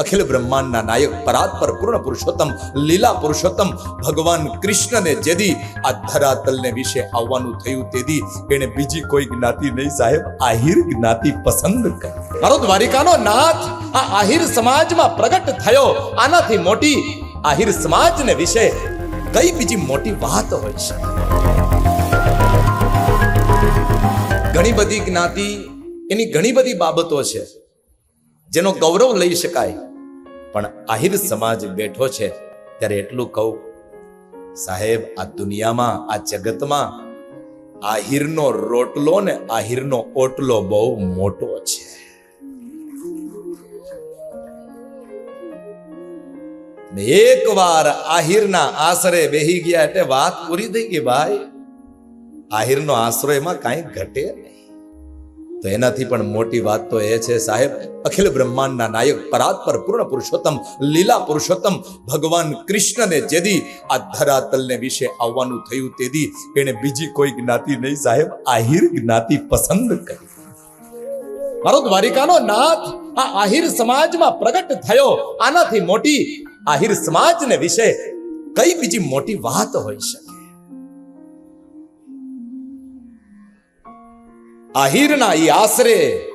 અખિલ બ્રહ્માંડના નાયક પરાત્પર પૂર્ણ પુરુષોત્તમ, લીલા પુરુષોત્તમ, ભગવાન કૃષ્ણને જેદી આ ધરાતલને વિશે આવવાનું થયું તેદી એને બીજી કોઈ જ્ઞાતિ નહીં સાહેબ, આહિર જ્ઞાતિ પસંદ કરી. મારો દ્વારિકાનો નાથ આ આહિર સમાજમાં પ્રગટ થયો. આનાથી મોટી આહિર સમાજને વિશે કઈ બીજી મોટી વાત હોય છે? ઘણી બધી જ્ઞાતિ એની ઘણી બધી બાબતો છે. જેનો ગૌરવ લઈ શકાય. પણ આહિર સમાજ બેઠો છે, ત્યારે એટલું કહું, સાહેબ, આ દુનિયામાં, આ જગતમાં આહિરનો રોટલો ને આહિરનો ઓટલો બહુ મોટો છે. ને એકવાર આહિરના આશરે બેહી ગયા એટલે વાત પૂરી થઈ ગઈ, ભાઈ. આહિરનો આશરો એમાં કાંઈ ઘટે નહીં. તો એનાથી પણ મોટી વાત તો એ છે, સાહેબ, અખિલ બ્રહ્માંડના નાયક પરાત્પર પૂર્ણ પુરુષોત્તમ, લીલા પુરુષોત્તમ, ભગવાન કૃષ્ણને જેદી આ ધરાતલને વિશે આવવાનું થયું તેદી એને બીજી કોઈ જ્ઞાતિ નહીં, સાહેબ, આહિર જ્ઞાતિ પસંદ કરી. મારો દ્વારિકાનો નાથ આ આહિર સમાજમાં પ્રગટ થયો. આનાથી મોટી આહિર સમાજને વિશે કઈ બીજી મોટી વાત હોઈ શકે? આહિરના ઈ આશરે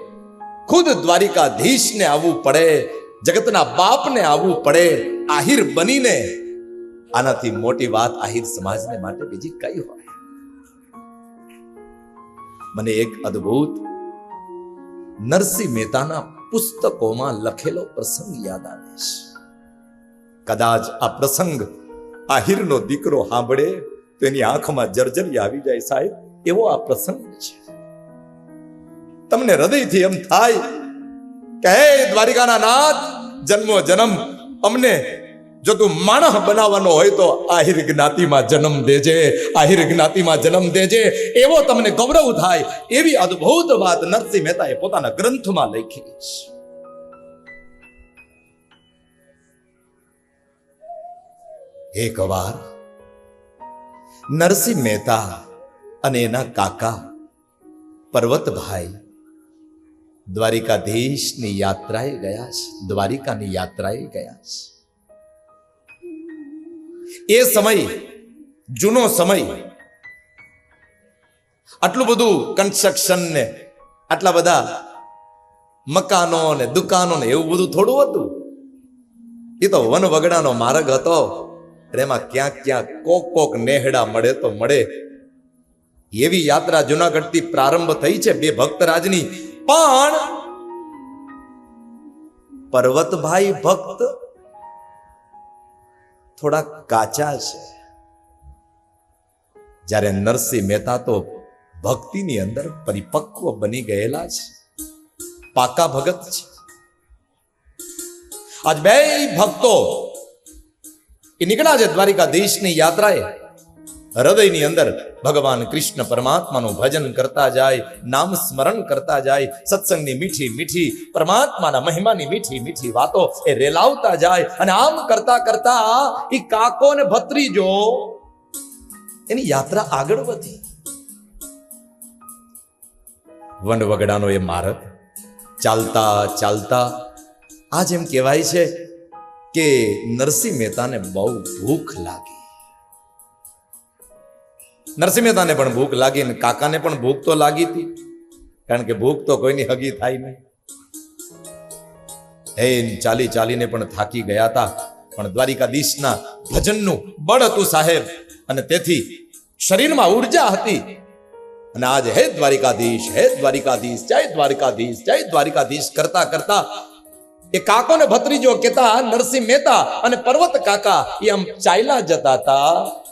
ખુદ દ્વારિકાધીશને આવવું પડે, જગતના બાપને આવવું પડે, આહિર બનીને આનાથી મોટી વાત આહિર સમાજને માટે બીજી કઈ હોય? મને એક અદ્ભુત નરસિંહ મહેતાના પુસ્તકોમાં લખેલો પ્રસંગ યાદ આવે છે. કદાચ આ પ્રસંગ આહિરનો દીકરો સાંભળે, તો એની આંખમાં જર્જરી આવી જાય સાહેબ, એવો આ પ્રસંગ છે. તમને હૃદયથી એમ થાય કે હે દ્વારિકાના નાથ, જન્મો જન્મ. અમને જો તું માણસ બનાવવાનો હોય તો આહિર જ્ઞાતિમાં જન્મ દેજે, આહિર જ્ઞાતિમાં જન્મ દેજે. એવો તમને ગૌરવ થાય એવી અદ્ભુત વાત નરસિંહ મહેતાએ પોતાના ગ્રંથમાં લખી છે. એકવાર નરસિંહ મહેતા અને એના કાકા પર્વતભાઈ દ્વારિકાધીશની યાત્રાએ ગયા છે. દ્વારિકાની યાત્રાએ ગયા છે. એ સમય, જૂનો સમય, આટલું બધું કન્સ્ટ્રક્શન ને આટલા બધા મકાનો ને દુકાનો ને એવું બધું થોડું હતું. એ તો વન વગડાનો માર્ગ હતો. એમાં ક્યાંક ક્યાંક કોક કોક નેહડા મળે તો મળે. એવી યાત્રા જુનાગઢથી પ્રારંભ થઈ છે. બે ભક્તરાજની પણ પર્વતભાઈ ભક્ત થોડા કાચા છે. જ્યારે નરસિંહ મહેતા તો ભક્તિની અંદર પરિપક્વ બની ગયેલા છે. પાકા ભગત છે. આજ બે ભક્તો એ નીકળ્યા છે દ્વારિકાધીશની યાત્રાએ. હૃદયની અંદર ભગવાન કૃષ્ણ પરમાત્માનું ભજન કરતા જાય, નામ સ્મરણ કરતા જાય, સત્સંગની મીઠી મીઠી, પરમાત્માના મહિમાની મીઠી મીઠી વાતો એ રેલાવતા જાય અને આમ કરતા કરતા એ કાકો ને ભત્રીજો એની યાત્રા આગળ વધી. વનવગડાનો એ માર્ગ ચાલતા ચાલતા આ જેમ કહેવાય છે કે નરસિંહ મહેતાને બહુ ભૂખ લાગી. નરસિંહ મહેતાને પણ ભૂખ લાગી ને કાકાને પણ ભૂખ તો લાગી હતી. કારણ કે ભૂખ તો કોઈની હગી થાય નહીં. હે ચાલી ચાલીને પણ થાકી ગયા હતા. પણ દ્વારિકાધીશના ભજનનું બળ હતું સાહેબ. અને તેથી શરીરમાં ઊર્જા હતી. અને આજે હે દ્વારિકાધીશ હે દ્વારિકાધીશ, જય દ્વારિકાધીશ જય દ્વારિકાધીશ કરતા કરતા એ કાકો ને ભત્રીજો કેતા નરસિંહ મહેતા અને પર્વત કાકા એ આમ ચાલ્યા જતા હતા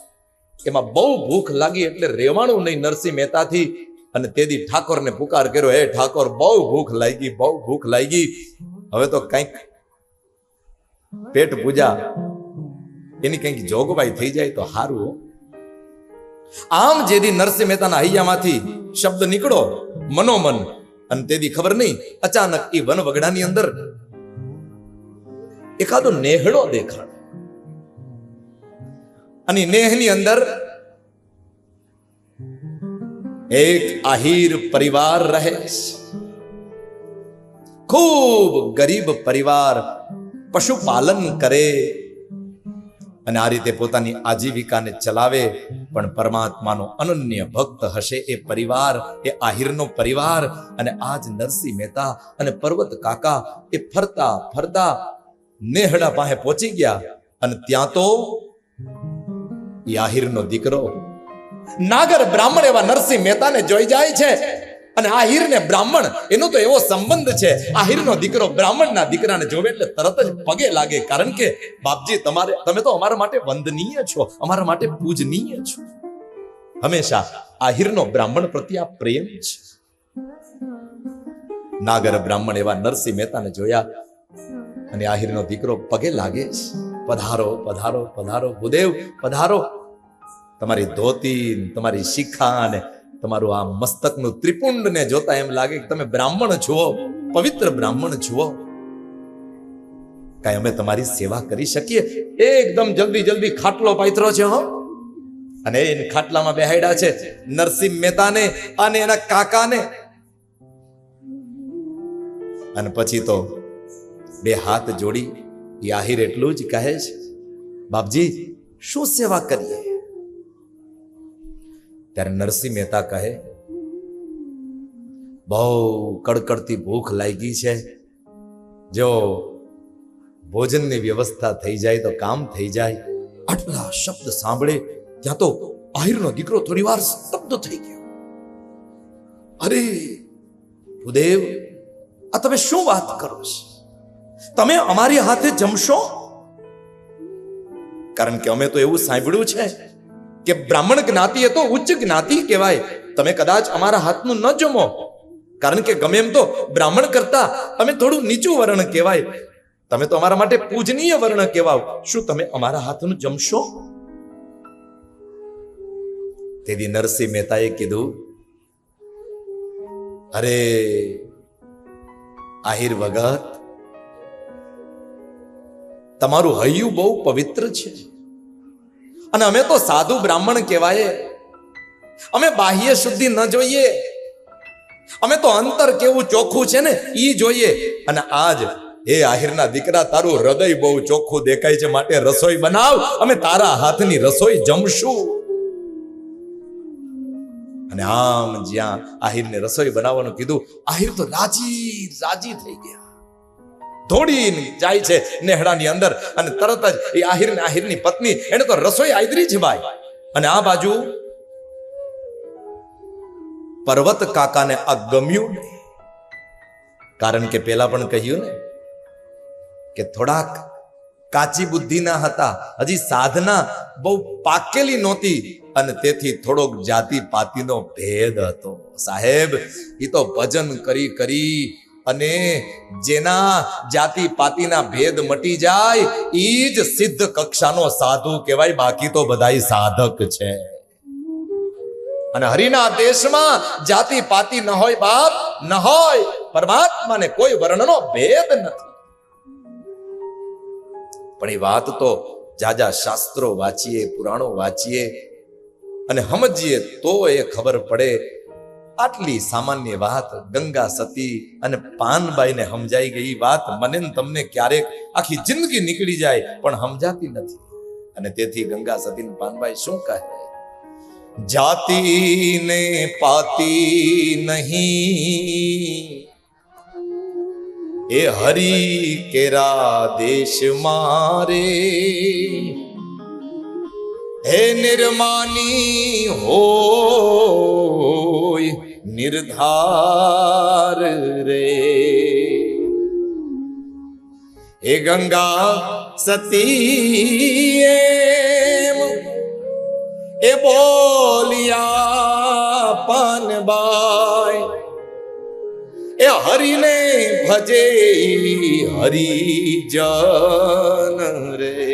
એમાં બહુ ભૂખ લાગી એટલે રેવાણું નહીં નરસિંહ મહેતાથી અને તેથી ઠાકોરને પુકાર કર્યો. હે ઠાકોર, બહુ ભૂખ લાગી, બહુ ભૂખ લાગી. હવે તો કંઈક પેટ પૂજા, એની કંઈક જોગવાઈ થઈ જાય તો સારું. આમ જેથી નરસિંહ મહેતાના હૈયામાંથી શબ્દ નીકળો, મનોમન, અને તેથી ખબર નહીં, અચાનક એ વન વગડાની અંદર એકાદો નેહડો દેખાડ અને નેહની અંદર એક આહીર પરિવાર રહે ખૂબ ગરીબ પરિવાર પશુપાલન કરે અને આ રીતે પોતાની આજીવિકાને ચલાવે, પણ પરમાત્માનો અનન્ય ભક્ત હશે એ પરિવાર, એ આહિરનો પરિવાર, અને આજ નરસિંહ મહેતા અને પર્વત કાકા એ ફરતા ફરતા નેહડા પાસે પહોંચી ગયા અને ત્યાં તો આહિરનો દીકરો નાગર બ્રાહ્મણ એવા નરસિંહ મહેતાને જોઈ જાય છે. અને આહિર ને બ્રાહ્મણ, એનો તો એવો સંબંધ છે. આહિરનો દીકરો બ્રાહ્મણના દીકરાને જોવે એટલે તરત જ પગે લાગે. કારણ કે, બાપજી, તમારે, તમે તો અમારા માટે વંદનીય છો. અમારા માટે પૂજનીય છો. હંમેશા આહિરનો બ્રાહ્મણ પ્રત્યે આ પ્રેમ છે. નાગર બ્રાહ્મણ એવા નરસિંહ મહેતાને જોયા અને આહિરનો દીકરો પગે લાગે છે. પધારો પધારો પધારો. ભૂદેવ પધારો. તમારી ધોતી, તમારી શિખા ને તમારું આ મસ્તકનું ત્રિપુંડ ને જોતા એમ લાગે કે તમે બ્રાહ્મણ છુઓ પવિત્ર બ્રાહ્મણ છુઓ કઈ અમે તમારી સેવા કરી શકીએ? એકદમ જલ્દી જલ્દી ખાટલો પાથરો છે, હો. અને એ ખાટલામાં બેહાડ્યા છે નરસિંહ મહેતાને અને એના કાકાને. અને પછી તો બે હાથ જોડી આહિર એટલું જ કહે છે, બાપજી, શું સેવા કરીએ? ત્યારે નરસિંહ મહેતા કહે, બહુ કડકડતી ભૂખ લાગી છે. જો ભોજનની વ્યવસ્થા થઈ જાય તો કામ થઈ જાય. આટલા શબ્દ સાંભળે ત્યાં તો આહિરનો દીકરો થોડી વાર સ્તબ્ધ થઈ ગયો. અરે, ભૂદેવ, આ તમે શું વાત કરો છો? તમે અમારી હાથે જમશો? કારણ કે અમે તો એવું સાંભળ્યું છે કે બ્રાહ્મણ જ્ઞાતિ એ તો ઉચ્ચ જ્ઞાતિ કહેવાય. તમે કદાચ અમારા હાથનું ન જમો. કારણ કે ગમે એમ તો બ્રાહ્મણ કરતા અમે થોડું નીચું વર્ણ કહેવાય. તમે તો અમારા માટે પૂજનીય વર્ણ કહેવાઓ શું તમે અમારા હાથનું જમશો? તેથી નરસિંહ મહેતાએ કીધું, અરે, આહિર વગત તમારું હૈયું બહુ પવિત્ર છે. અને અમે તો સાધુ બ્રાહ્મણ કહેવાય. અમે બાહ્ય શુદ્ધિ ન જોઈએ. અમે તો અંતર કેવું ચોખ્ખું છે ને એ જોઈએ. અને આજ એ આહિરના દીકરા, તારું હૃદય બહુ ચોખ્ખું દેખાય છે માટે રસોઈ બનાવ. અમે તારા હાથની રસોઈ જમશું. અને આમ જ્યાં આહિરને રસોઈ બનાવવાનું કીધું, આહિર તો રાજી રાજી થઈ ગયા. દોડીને જાય છે નેહડાની અંદર અને તરત જ એ આહિર ને આહિરની પત્ની એને તો રસોઈ આદરી છે ભાઈ. અને આ બાજુ પર્વત કાકાને આ ગમ્યું કારણ કે પેલા પણ કહ્યું ને કે થોડાક કાચી બુદ્ધિના હતા. હજી સાધના બહુ પાકેલી નહોતી અને તેથી થોડોક જાતિ પાતિનો ભેદ હતો. સાહેબ એ તો ભજન કરી કરી અને જેના જાતિ પાતિના ભેદ મટી જાય ઈ જ સિદ્ધ કક્ષાનો સાધુ કહેવાય. બાકી તો બધાય સાધક છે. અને હરિના દેશમાં જાતિ પાતિ ન હોય બાપ, ન હોય પરમાત્માને કોઈ વર્ણનો ભેદ નથી. પણ એ વાત તો જાજા શાસ્ત્રો વાંચીએ, પુરાણો વાંચીએ, અને સમજીએ તો એ ખબર પડે આટલી સામાન્ય વાત ગંગા સતી અને પાનબાઈને સમજાઈ ગઈ વાત મને તમને ક્યારેક આખી જિંદગી નીકળી જાય, પણ સમજાતી નથી. અને તેથી ગંગા સતી પાનબાઈ શું કહે? જાતિ ને પાતી નહીં. એ હરી કેરા દેશ મારે હે નિર્માની હોય નિર્ધાર રે. હે ગંગા સતી એમ, એ બોલિયા પનબાય એ હરિને ભજે હરિજન રે.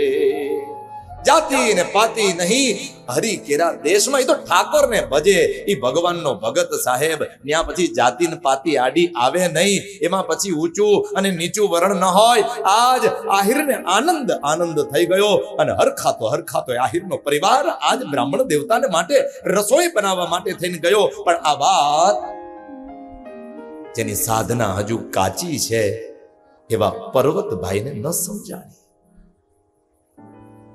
જાતિ ને પાતિ નહીં. હરી કેરા દેશમાં એ તો ઠાકોર ને ભજે. એ ભગવાનનો ભગત સાહેબ. ત્યાં પછી જાતિ ને પાતિ આડી આવે નહીં. એમાં પછી ઊંચું અને નીચું વર્ણ ન હોય. આજ આહિર ને આનંદ આનંદ થઈ ગયો. અને હરખાતો હરખાતો આહિરનો પરિવાર આજ બ્રાહ્મણ દેવતાને માટે રસોઈ બનાવવા માટે થઈને ગયો. પણ આ વાત જેની સાધના હજુ કાચી છે, એવા પર્વતભાઈને ન સમજાણી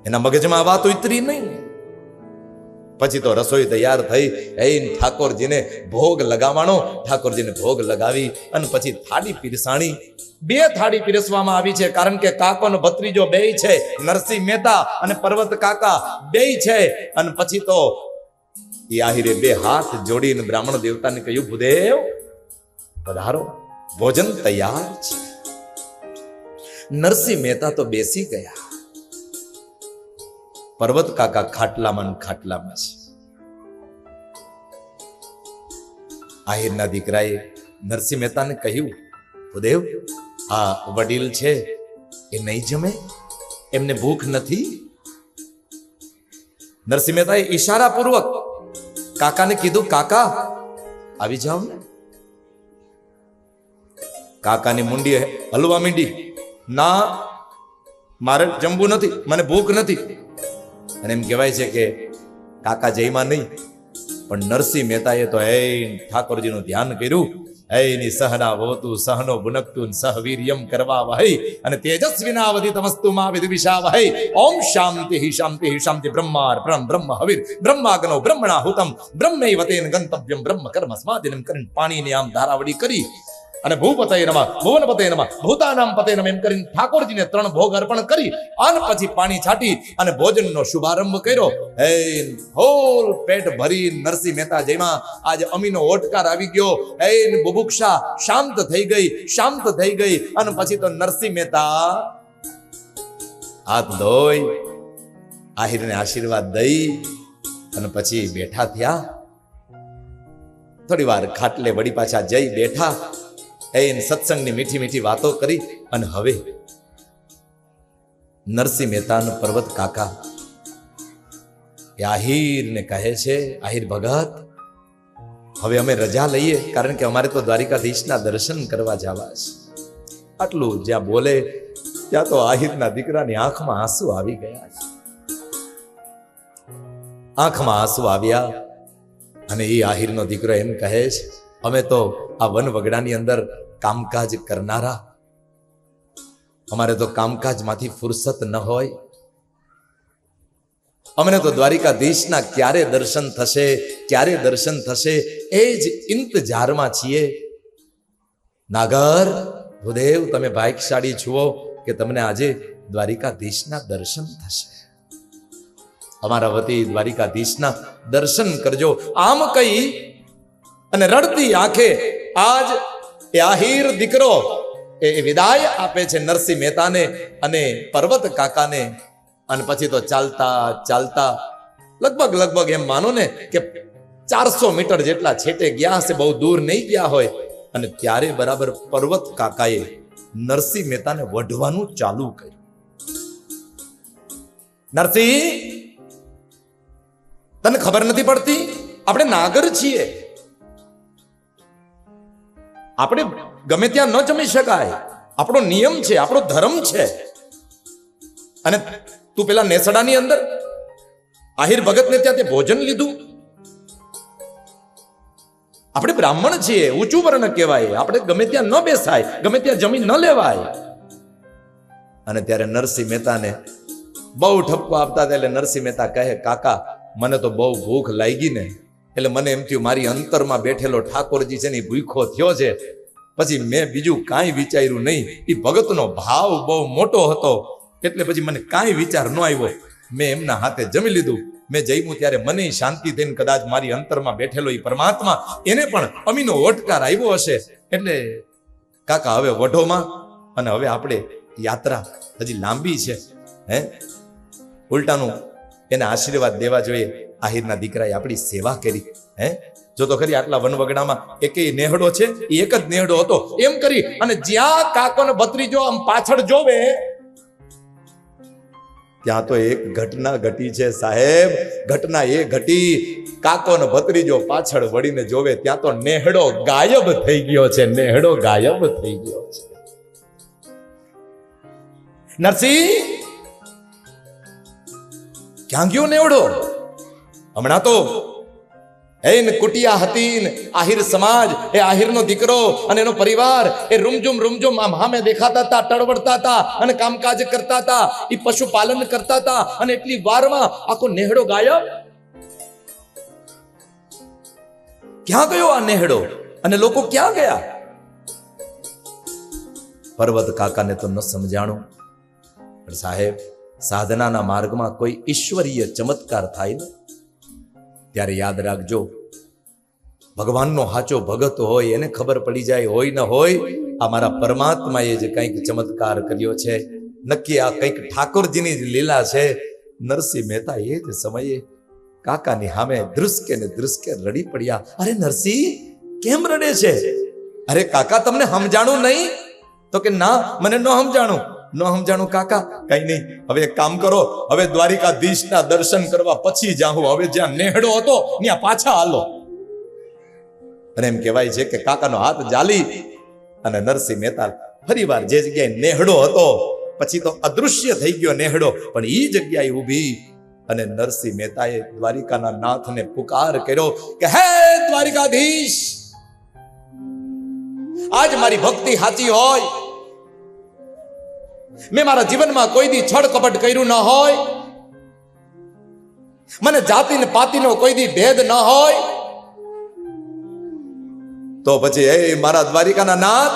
એના મગજમાં આ વાત ઉતરી નહીં. પછી તો રસોઈ તૈયાર થઈ એ ઠાકોરજીને ભોગ લગાવવાનો, ઠાકોરજીને ભોગ લગાવી અને પછી થાળી પીરસાણી. બે થાળી પીરસવામાં આવી છે, કારણ કે કાકો નો ભત્રીજો બે છે, નરસિંહ મહેતા અને પર્વત કાકા બે છે. અને પછી તો એ આહિરે બે હાથ જોડીને બ્રાહ્મણ દેવતાને કહ્યું, ભૂદેવ, પધારો. ભોજન તૈયાર છે. નરસિંહ મહેતા તો બેસી ગયા. પર્વત કાકા ખાટલામાં ખાટલામાં છે. આહિરના દીકરાએ નરસિંહ મહેતાને કહ્યું ભૂદેવ આ વડીલ છે, એ નહીં જમે? એમને ભૂખ નથી? નરસિંહ મહેતાએ ઈશારાપૂર્વક કાકાને કીધું, કાકા, આવી જાઓ ને. કાકાની મુંડી હલવા મીંડી. ના, મારે જમવું નથી, મને ભૂખ નથી. અને એમ કહેવાય છે કે કાકા જયમાં નહીં, પણ નરસિંહ મહેતાએ તો હે ઠાકોરજીનું ધ્યાન કર્યું. એની સહના ભવતું સહનો ભુનકતું, સહ વીર્યમ કરવા વહૈ અને તેજસ્વિના વધિ તમસ્તુ માં વિદવિષા વહૈ. ઓમ શાંતિ શાંતિ શાંતિ બ્રહ્માર પરમ બ્રહ્મ હવિર. બ્રહ્માગ્નો બ્રહ્મણા હુતમ બ્રહ્મૈવતેન ગંતવ્યમ બ્રહ્મ કર્મ સ્માદિનમ કરીને પાણીની આમ ધારાવડી કરી. અને ભૂપતય નમઃ, ભુવનપતય નમઃ, ભૂતાનામ પતય નમઃ એમ કરીને ઠાકોરજીને ત્રણ ભોગ અર્પણ કરી અને પછી પાણી છાટી અને ભોજનનો શુભારંભ કર્યો. હે હોલ પેટ ભરી નરસિંહ મહેતા જેમાં આજે અમીનો ઓટકાર આવી ગયો. હે બુભુક્ષા, શાંત થઈ ગઈ, શાંત થઈ ગઈ. અને પછી તો નરસિંહ મહેતા હાથ ધોઈ, આહિરને આશીર્વાદ દઈ અને પછી બેઠા થયા. થોડી વાર ખાટલે વળી પાછા જઈ બેઠા. એ સત્સંગની મીઠી મીઠી વાતો કરી અને હવે નરસિંહ મહેતાનો પર્વત કાકા એ આહિરને કહે છે, આહિર ભગત, હવે અમે રજા લઈએ, કારણ કે અમારે તો દ્વારિકાધીશના દર્શન કરવા જવા છે. આટલું જ્યાં બોલે, ત્યાં તો આહિરના દીકરાની આંખમાં આંસુ આવી ગયા છે. આંખમાં આંસુ આવ્યા અને એ આહિરનો દીકરો એમ કહે છે, અમે તો આ વન વગડાની અંદર કામકાજ કરનારા. અમારે તો કામકાજમાંથી ફુરસત ન હોય. અમને તો દ્વારિકાધીશના ક્યારે દર્શન થશે, ક્યારે દર્શન થશે, એ જ ઇંતજારમાં છીએ. નાગર, ભૂદેવ, તમે ભાગ્યશાળી છુઓ કે તમને આજે દ્વારિકાધીશના દર્શન થશે. અમારા વતી દ્વારિકાધીશના દર્શન કરજો. આમ કઈ અને રડતી આંખે આજ એ આહીર દીકરો એ વિદાય આપે છે નરસિંહ મહેતાને અને પર્વત કાકાને. અને પછી તો ચાલતા ચાલતા લગભગ લગભગ એમ માનો ને કે ચારસો મીટર જેટલા છેટે ગયા હશે, બહુ દૂર નહીં ગયા હોય. અને ત્યારે બરાબર પર્વત કાકાએ નરસિંહ મહેતાને વઢવાનું ચાલુ કર્યું. નરસિંહ, તને ખબર નથી પડતી? આપણે નાગર છીએ. આપણે ગમે ત્યાં ન જમી શકાય. આપણો નિયમ છે, આપણો ધર્મ છે. અને તું પેલા નેસડાની અંદર આહિર ભગતને ત્યાં તે ભોજન લીધું. આપણે બ્રાહ્મણ છીએ, ઊંચું વર્ણ કહેવાય. આપણે ગમે ત્યાં ન બેસાય, ગમે ત્યાં જમીન ન લેવાય. અને ત્યારે નરસિંહ મહેતાને બહુ ઠપકો આપતા હતા, એટલે નરસિંહ મહેતા કહે, કાકા, મને તો બહુ ભૂખ લાગી ને એટલે મને એમ થયું, મારી અંતરમાં બેઠેલો ઠાકોરજી છે ને ભૂખો થયો છે. પછી મેં બીજું કાંઈ વિચાર્યું નહીં. એ ભગતનો ભાવ બહુ મોટો હતો. એટલે પછી મને કાંઈ વિચાર ન આવ્યો. મેં એમના હાથે જમી લીધું. મેં જમ્યું ત્યારે મને શાંતિ થઈને કદાચ મારી અંતરમાં બેઠેલો એ પરમાત્મા, એને પણ અમીનો ઓટકાર આવ્યો હશે. એટલે કાકા, હવે વઢોમાં અને હવે આપણે યાત્રા હજી લાંબી છે, હે? ઉલટાનું એને આશીર્વાદ દેવા જોઈએ. આહિરના દીકરાએ આપણી સેવા કરી, હે? જો તો ખરી આટલા વનવગડામાં એક નેહડો છે એ એક જ નેહડો હતો. એમ કરી, અને જ્યાં કાકો ને ભત્રીજો આમ પાછળ જોવે, ત્યાં તો એક ઘટના ઘટી છે સાહેબ. ઘટના એ ઘટી, કાકો ને ભત્રીજો પાછળ વળીને જોવે, ત્યાં તો નેહડો ગાયબ થઈ ગયો છે, નેહડો ગાયબ થઈ ગયો છે. નરસિંહ, ક્યાં ગયો નેવડો હમણાં તો એન કુટિયા હતી આહિર સમાજ, એ આહિરનો દીકરો અને એનો પરિવાર, એ રૂમઝુમ રૂમઝુમ આમ દેખાતા હતા ટળવડતા હતા અને કામકાજ કરતા હતા એ પશુપાલન કરતા હતા અને એટલી વારમાં આખો નેહડો ગાયબ ક્યાં ગયો આ નેહડો? અને લોકો ક્યાં ગયા? પર્વત કાકાને તો ન સમજાણું. પણ સાહેબ, સાધનાના માર્ગમાં કોઈ ઈશ્વરીય ચમત્કાર થાય ને. ત્યારે યાદ રાખજો, ભગવાનનો હાચો ભગત હોય, એને ખબર પડી જાય, હોય ન હોય, આ મારા પરમાત્માએ જે કંઈક ચમત્કાર કર્યો છે. નક્કી આ કંઈક ઠાકોરજીની જ લીલા છે. નરસિંહ મહેતા એ જ સમયે કાકાની સામે ધ્રુસકે ને ધ્રુસકે રડી પડ્યા. અરે નરસિંહ, કેમ રડે છે? અરે કાકા, તમને સમજાણું નહીં? તો કે ના, મને ન સમજાણું. ન સમજાણું કાકા? કઈ નહીં. હવે એક કામ કરો. હવે દ્વારિકાધીશના દર્શન કરવા પછી જાઉં હવે જ્યાં નેહડો હતો, ત્યાં પાછા હાલો. અને એમ કહેવાય છે કે કાકાનો હાથ જાલી અને નરસિંહ મહેતા ફરી વાર જે જગ્યાએ નેહડો હતો, પછી તો અદૃશ્ય થઈ ગયો નેહડો, પણ એ જગ્યાએ ઊભી અને નરસિંહ મહેતાએ દ્વારિકાના નાથને પુકાર કર્યો કે, હે દ્વારિકાધીશ! આજ મારી ભક્તિ સાચી હોય મેં મારા જીવનમાં કોઈ દી છળ કપટ કર્યું ન હોય. મને જાતિ ને પાતિનો કોઈ દી ભેદ ન હોય. તો પછી, એ મારા દ્વારિકાના નાથ,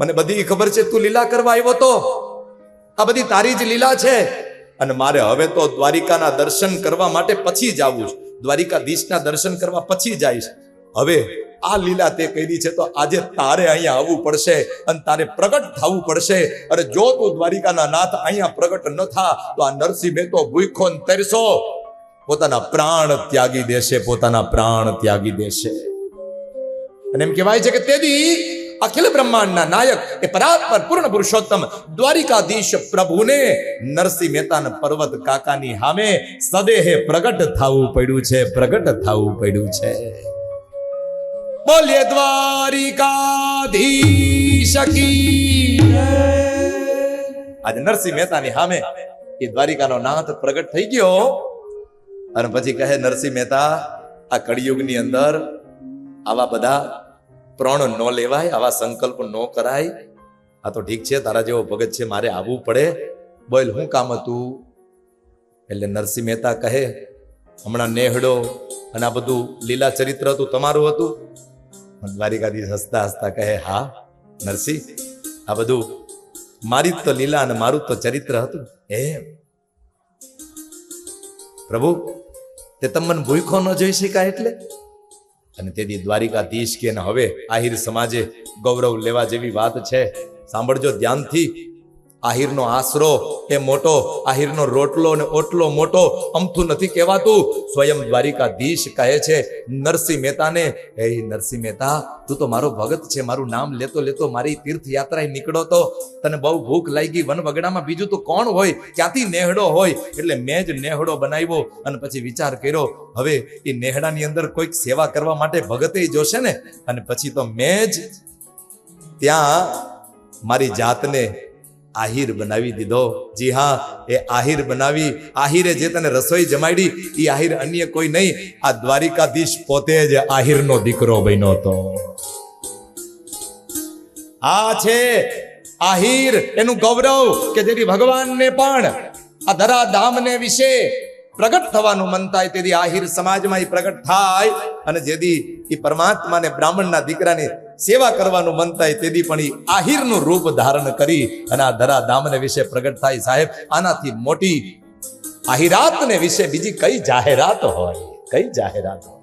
મને બધી ખબર છે, તું લીલા કરવા આવ્યો તો. આ બધી તારી જ લીલા છે. અને મારે હવે તો દ્વારિકાના દર્શન કરવા માટે પછી જ આવું છે. દ્વારિકાધીશના દર્શન કરવા પછી જઈશ હવે આ લીલા તે કરી છે તો આજે તારે અહીંયા આવવું પડશે અને તારે પ્રગટ થવું પડશે. અને જો તું દ્વારિકાના નાથ અહીંયા પ્રગટ ન થા, તો આ નરસિંહ મહેતો ભૂખો તરસો પોતાના પ્રાણ ત્યાગી દેશે, પોતાના પ્રાણ ત્યાગી દેશે. અને એમ કહેવાય છે કે તેથી અખિલ બ્રહ્માંડના નાયક એ પરાત્પર પૂર્ણ પુરુષોત્તમ દ્વારિકાધીશ પ્રભુને નરસિંહ મહેતાના પર્વત કાકાની સામે સદેહે પ્રગટ થવું પડ્યું છે, પ્રગટ થવું પડ્યું છે. બોલીએ દ્વારિકાધીશ કી આજે નરસિંહ મહેતાની સામે એ દ્વારિકાનો નાથ પ્રગટ થઈ ગયો. અને પછી કહે, નરસિંહ મહેતા, આ કળિયુગની અંદર આવા બધા પ્રણ ન લેવાય, આવા સંકલ્પ ન કરાય. આ તો ઠીક છે, તારા જેવો ભગત છે, મારે આવવું પડે. બોલ શું કામ હતું? એટલે નરસિંહ મહેતા કહે, હમણાં નેહડો અને આ બધું લીલા ચરિત્ર હતું તમારું હતું. દ્વારિકાધીશ હસતા હસતા કહે, હા, નરસિંહ, આ બધું મારી તો લીલા અને મારું તો ચરિત્ર હતું. એ પ્રભુ, તે તમને ભૂખો ન જોઈ શકાય એટલે? અને તેથી દ્વારિકાધીશ કે હવે આહિર સમાજે ગૌરવ લેવા જેવી વાત છે. સાંભળજો ધ્યાનથી. આહિરનો આશરો એ મોટો, આહિરનો રોટલો ને ઓટલો મોટો, અમથું નથી કહેવાતું. સ્વયં દ્વારિકાધીશ કહે છે, નરસિંહ મહેતાને, હે નરસિંહ મહેતા, તું તો મારો ભગત છે, મારું નામ લેતો લેતો મારી તીર્થયાત્રાએ નીકળો તો તને બહુ ભૂખ લાગી વન વગડામાં બીજું તો કોણ હોય? ક્યાંથી નેહડો હોય? એટલે મેં જ નેહડો બનાવ્યો અને પછી વિચાર કર્યો, હવે એ નેહડાની અંદર કોઈક સેવા કરવા માટે ભગતે જોશે ને? અને પછી તો મેં જ ત્યાં મારી જાતને આહિર બનાવી દીધો. જી હા, એ આહિર બનાવી, આહિરે જે તને રસોઈ જમાડી એ આહિર અન્ય કોઈ નહીં. આ દ્વારિકાધીશ પોતે જ આહિરનો દીકરો બન્યો હતો. આ છે આહિર. એનું ગૌરવ કે જેથી ભગવાનને પણ આ ધરા ધામને વિશે પ્રગટ થવાનું મન થાય, તેથી આહિર સમાજમાં એ પ્રગટ થાય અને જેથી એ પરમાત્માને, બ્રાહ્મણના દીકરાને સેવા કરવાનું મન થાય તેથી પણ એ આહિરનું રૂપ ધારણ કરી અને આ ધરા ધામને વિશે પ્રગટ થાય. સાહેબ, આનાથી મોટી આહિરાતને વિશે બીજી કઈ જાહેરાત હોય? કઈ જાહેરાત હોય